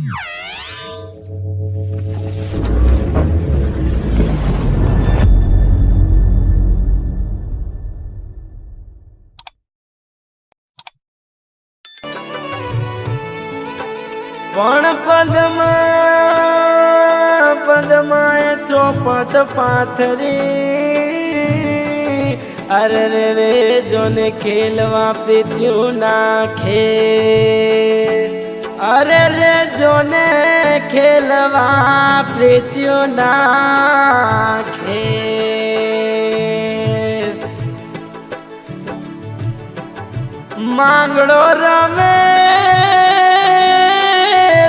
પણ પદમાં પદમાં ચોપટ પાથરી. અરે રે જોને ખેલવા પ્રીત્યું નાખે અરે રે જોને ખેલવા ના ખે માંગડો રમે,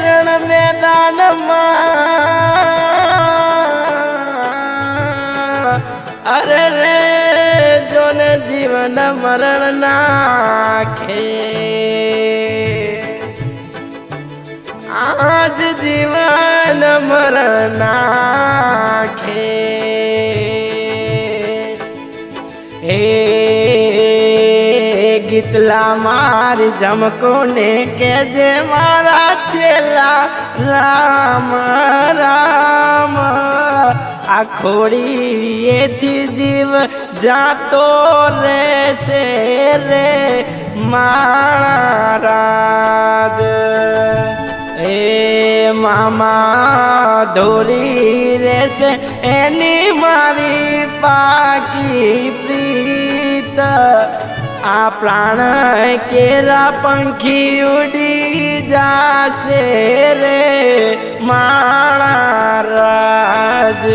રણ મેદાનમાં. અરે રે જોને જીવન મરણ નાખે આજ જીવન મરના ખે હે ગીતલા મારી જમકો ને કે જે મારા છેલ્લા રામ રામ. આ ખોડી એથી જીવ જાતો રહેશે રે મારા રાજ. એ મામા દોરી રેસે એની મારી પાકી પ્રીત. આ પ્રાણ કેરા પંખી ઉડી જાશે રે માણા રાજ.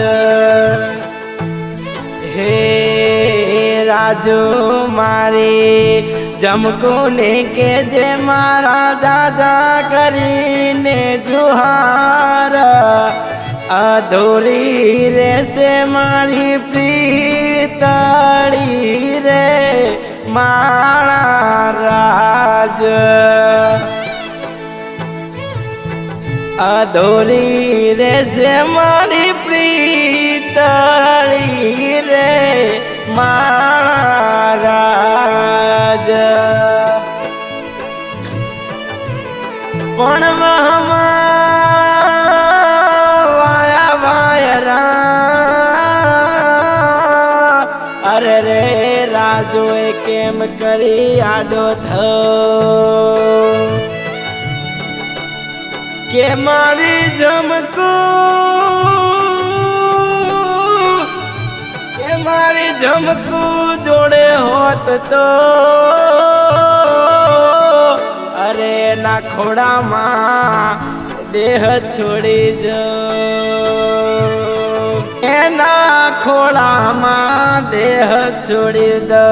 હે રાજુ મારી જમકુને કે જે મારા જાજા કરીને જુહાર. અધૂરી રેસે મારી પ્રીતળી રે માણા રાજ. અધૂરી રેસે મારી પ્રીતળી રે મહારાજ રાજોએ કેમ કરી આડો થયો કે મારી જમકુ? કે મારી જમકો જોડે હોત તો? અરે ના ખોડામાં દેહ છોડી જો. એના ખોળામાં દેહ છોડી દો.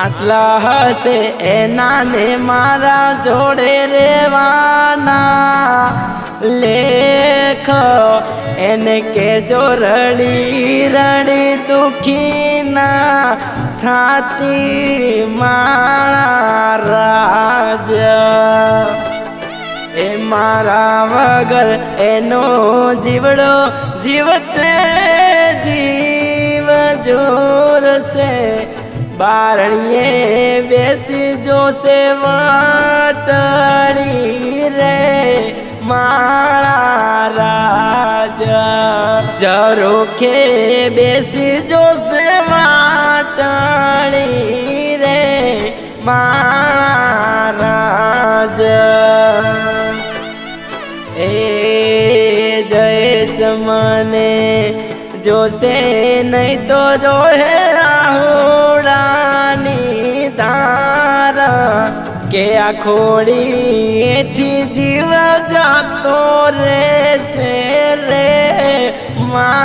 આટલા હશે એના ને મારા જોડે રેવાના લેખ એને કેજો રડી રડી દુખી ના થાતી મારા રાજ. મારા વગર એનો જીવડો જીવતે જીવ જોરશે બારણીએ બેસી જોશે વાટડી રે. મારા રાજા જરોખે બેસી જોશે નહીં તો જોહે આહુડાની ધાર કે આ ખોડી એથી જીવ જાતો રહેશે રે મારા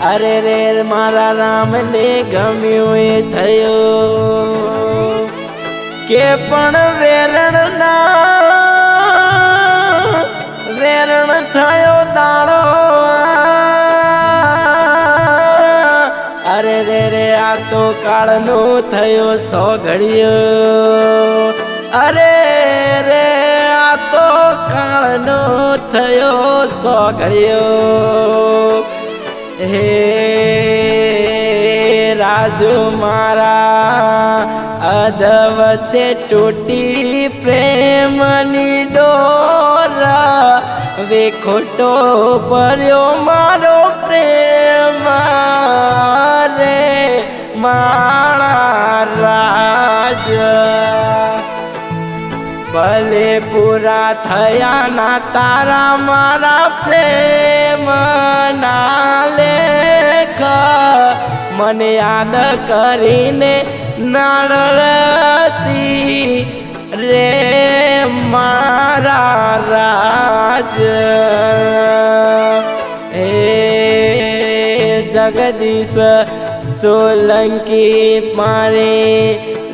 અરે રે મારા રામને ગમ્યું એ થયું કે પણ વેરણ ના વેરણ થયો દાડો અરે રે રે, આ તો કાળનો થયો સો ઘડિયો અરે રે, આ તો કાળનો થયો સોગળ્યો હે રાજુ મારા, અધવ છે તૂટી પ્રેમની ડોર. વે ખોટો પર્યો મારો પ્રેમ. રે મારા પૂરા થયા ના તારા મારા પ્રેમ ના લેખ. મને યાદ કરીને નાળતી રે મારા રાજ. હે જગદીશ સોલંકી મારે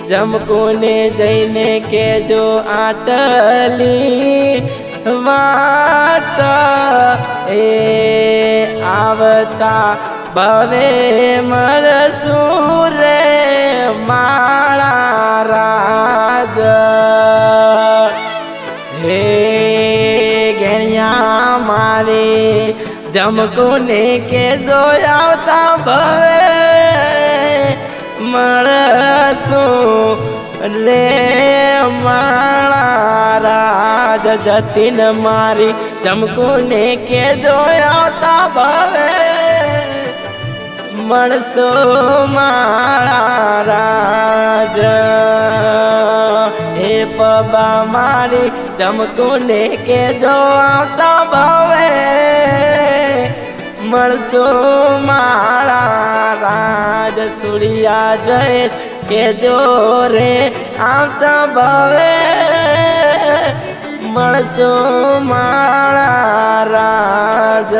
જમકુને જઈને કેજો આટલી વાત એ આવતા ભવે મળશું રે માળા રાજ. હે ઘણિયા મારે, જમકુને કે જો આવતા ભવે મળશું રે માળા રાજ જતીન મારી ચમકુને કે જોયાતા ભાવે મણસો માળા રાજ. હે પબા મારી ચમકુને કે જોયાતા ભવે મળશો માળા રાજ સૂર્યા જયેશ કે જો રે આવતા ભવે. મળશો માળા રાજ.